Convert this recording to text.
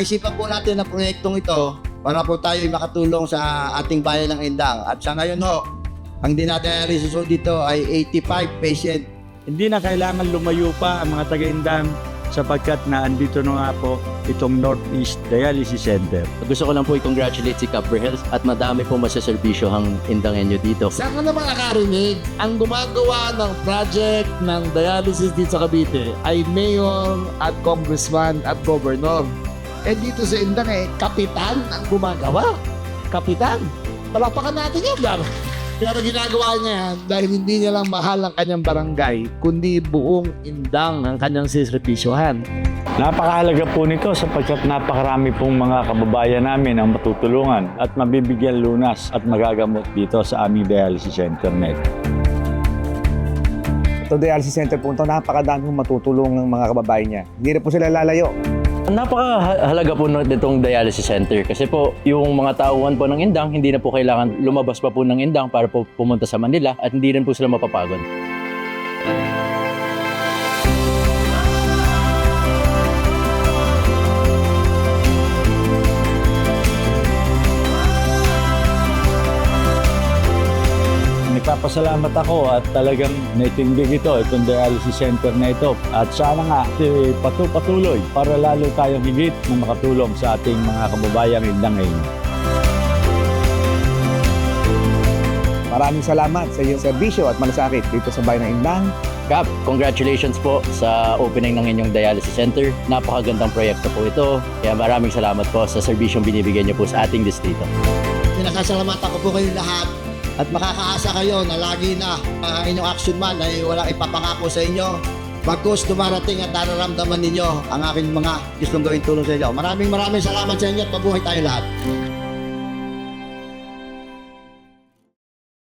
naisipan po natin na proyektong ito para po tayo ay makatulong sa ating bayan ng Indang. At sa ngayon ho, ang dinadialysis ho dito ay 85 patient. Hindi na kailangan lumayo pa ang mga taga-Indang sapagkat na andito na nga po itong Northeast Dialysis Center. Gusto ko lang po i-congratulate si Capri Health at madami po masaservisyo ang indangenyo dito. Saan ka naman nakarinig? Ang gumagawa ng project ng dialysis dito sa Cavite ay mayor at congressman at governor. Eh dito sa Indang eh, kapitan ang gumagawa. Kapitan. Palapakan natin yan, Dar. Pero ginagawa niya yan dahil hindi niya lang mahal ang kanyang barangay, kundi buong Indang ang kanyang sisrepisyohan. Napakahalaga po nito sapagkat napakarami pong mga kababayan namin ang matutulungan at mabibigyan lunas at magagamot dito sa aming dialysis center net. Ito dialysis center po ito, napakadami pong matutulong ng mga kababayan niya. Hindi na po sila lalayo. Napakahalaga po nitong dialysis center kasi po yung mga tauhan po ng Indang hindi na po kailangan lumabas pa po ng Indang para po pumunta sa Manila at hindi rin po sila mapapagod. Nagpapasalamat ako at talagang naitindig ito, itong dialysis center na ito. At sana nga eh, patu patuloy para lalo tayong higit na makatulong sa ating mga kababayang indangay. Maraming salamat sa iyong serbisyo at malasakit dito sa bayan ng Indang. Cap, congratulations po sa opening ng inyong dialysis center. Napakagandang proyekto po ito. Kaya maraming salamat po sa serbisyong binibigyan niyo po sa ating distrito. Pinakasalamatan ko po kayo lahat at makakaasa kayo na lagi na ang inyong action man ay walang ipapangako sa inyo. Bagkus dumarating at nararamdaman ninyo ang aking mga gustong gawin tulong sa inyo. Maraming maraming salamat sa inyo at mabuhay tayo lahat.